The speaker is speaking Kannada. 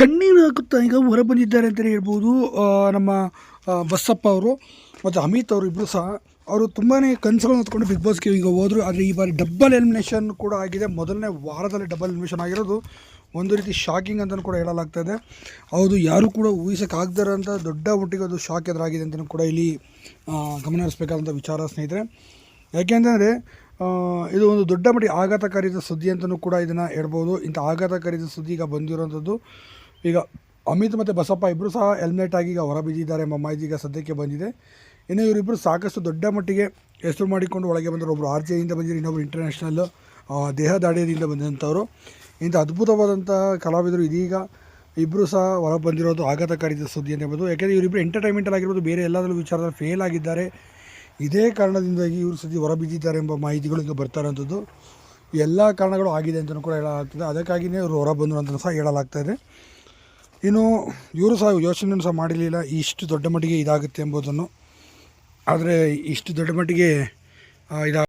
ಕಣ್ಣೀರು ಹಾಕುತ್ತಾ ಈಗ ಹೊರ ಬಂದಿದ್ದಾರೆ ಅಂತಲೇ ಹೇಳ್ಬೋದು. ನಮ್ಮ ಬಸಪ್ಪ ಅವರು ಮತ್ತು ಅಮಿತ್ ಅವರು ಇಬ್ಬರು ಸಹ ಅವರು ತುಂಬಾ ಕನಸುಗಳನ್ನ ಹೊತ್ಕೊಂಡು ಬಿಗ್ ಬಾಸ್ಗೆ ಈಗ ಹೋದರು. ಆದರೆ ಈ ಬಾರಿ ಡಬ್ಬಲ್ ಎಲಿಮಿನೇಷನ್ ಕೂಡ ಆಗಿದೆ. ಮೊದಲನೇ ವಾರದಲ್ಲಿ ಡಬಲ್ ಎಲಿಮಿನೇಷನ್ ಆಗಿರೋದು. ಒಂದು ರೀತಿ ಶಾಕಿಂಗ್ ಅಂತಲೂ ಕೂಡ ಹೇಳಲಾಗ್ತದೆ ಹೌದು, ಯಾರು ಕೂಡ ಊಹಿಸೋಕ್ಕಾಗ್ದಾರಂಥ ದೊಡ್ಡ ಮಟ್ಟಿಗೆ ಅದು ಶಾಕ್ ಎದುರಾಗಿದೆ ಅಂತಲೂ ಕೂಡ ಇಲ್ಲಿ ಗಮನ ಹರಿಸ್ಬೇಕಾದಂಥ ವಿಚಾರ ಸ್ನೇಹಿತರೆ. ಯಾಕೆಂತಂದರೆ ಇದು ಒಂದು ದೊಡ್ಡ ಮಟ್ಟಿಗೆ ಆಘಾತಕಾರಿದ ಸುದ್ದಿ ಅಂತಲೂ ಕೂಡ ಇದನ್ನು ಹೇಳ್ಬೋದು. ಇಂಥ ಆಘಾತಕಾರಿದ ಸುದ್ದಿ ಈಗ ಬಂದಿರೋಂಥದ್ದು. ಈಗ ಅಮಿತ್ ಮತ್ತು ಬಸಪ್ಪ ಇಬ್ಬರು ಸಹ ಹೆಲ್ಮೆಟ್ ಆಗಿ ಈಗ ಹೊರಬಿದ್ದಿದ್ದಾರೆ ಎಂಬ ಮಾಹಿತಿ ಈಗ ಸದ್ಯಕ್ಕೆ ಬಂದಿದೆ. ಇನ್ನು ಇವರಿಬ್ಬರು ಸಾಕಷ್ಟು ದೊಡ್ಡ ಮಟ್ಟಿಗೆ ಹೆಸರು ಮಾಡಿಕೊಂಡು ಒಳಗೆ ಬಂದರು ಒಬ್ಬರು ಆರ್ ಜೆ ಇಂದ ಬಂದಿರು ಇನ್ನೊಬ್ಬರು ಇಂಟರ್ನ್ಯಾಷನಲ್ ದೇಹ ದಾಡಿಯಿಂದ ಬಂದಂಥವ್ರು. ಇಂಥ ಅದ್ಭುತವಾದಂಥ ಕಲಾವಿದರು ಇದೀಗ ಇಬ್ಬರು ಸಹ ಹೊರ ಬಂದಿರೋದು ಆಘಾತಕಾರಿದ ಸುದ್ದಿ ಅಂತ ಹೇಳ್ಬೋದು. ಯಾಕೆಂದರೆ ಇವರಿಬ್ಬರು ಎಂಟರ್ಟೈನ್ಮೆಂಟಲ್ಲಿ ಆಗಿರ್ಬೋದು, ಬೇರೆ ಎಲ್ಲದರಲ್ಲೂ ವಿಚಾರದಲ್ಲಿ ಫೇಲ್ ಆಗಿದ್ದಾರೆ. ಇದೇ ಕಾರಣದಿಂದಾಗಿ ಇವರು ಸದ್ಯ ಹೊರಬಿದ್ದಿದ್ದಾರೆ ಎಂಬ ಮಾಹಿತಿಗಳು ಈಗ ಬರ್ತಾ ಇರೋಂಥದ್ದು. ಎಲ್ಲ ಕಾರಣಗಳು ಆಗಿದೆ ಅಂತಲೂ ಕೂಡ ಹೇಳಲಾಗ್ತದೆ. ಅದಕ್ಕಾಗಿಯೇ ಇವರು ಹೊರ ಬಂದರು ಅಂತ ಸಹ ಹೇಳಲಾಗ್ತಾ ಇದೆ. ಇನ್ನು ಇವರು ಸಹ ಯೋಚನೆಯನ್ನು ಸಹ ಮಾಡಿರಲಿಲ್ಲ. ಇಷ್ಟು ದೊಡ್ಡ ಮಟ್ಟಿಗೆ ಇದಾಗುತ್ತೆ ಎಂಬುದನ್ನು. ಆದರೆ ಇಷ್ಟು ದೊಡ್ಡ ಮಟ್ಟಿಗೆ ಇದಾ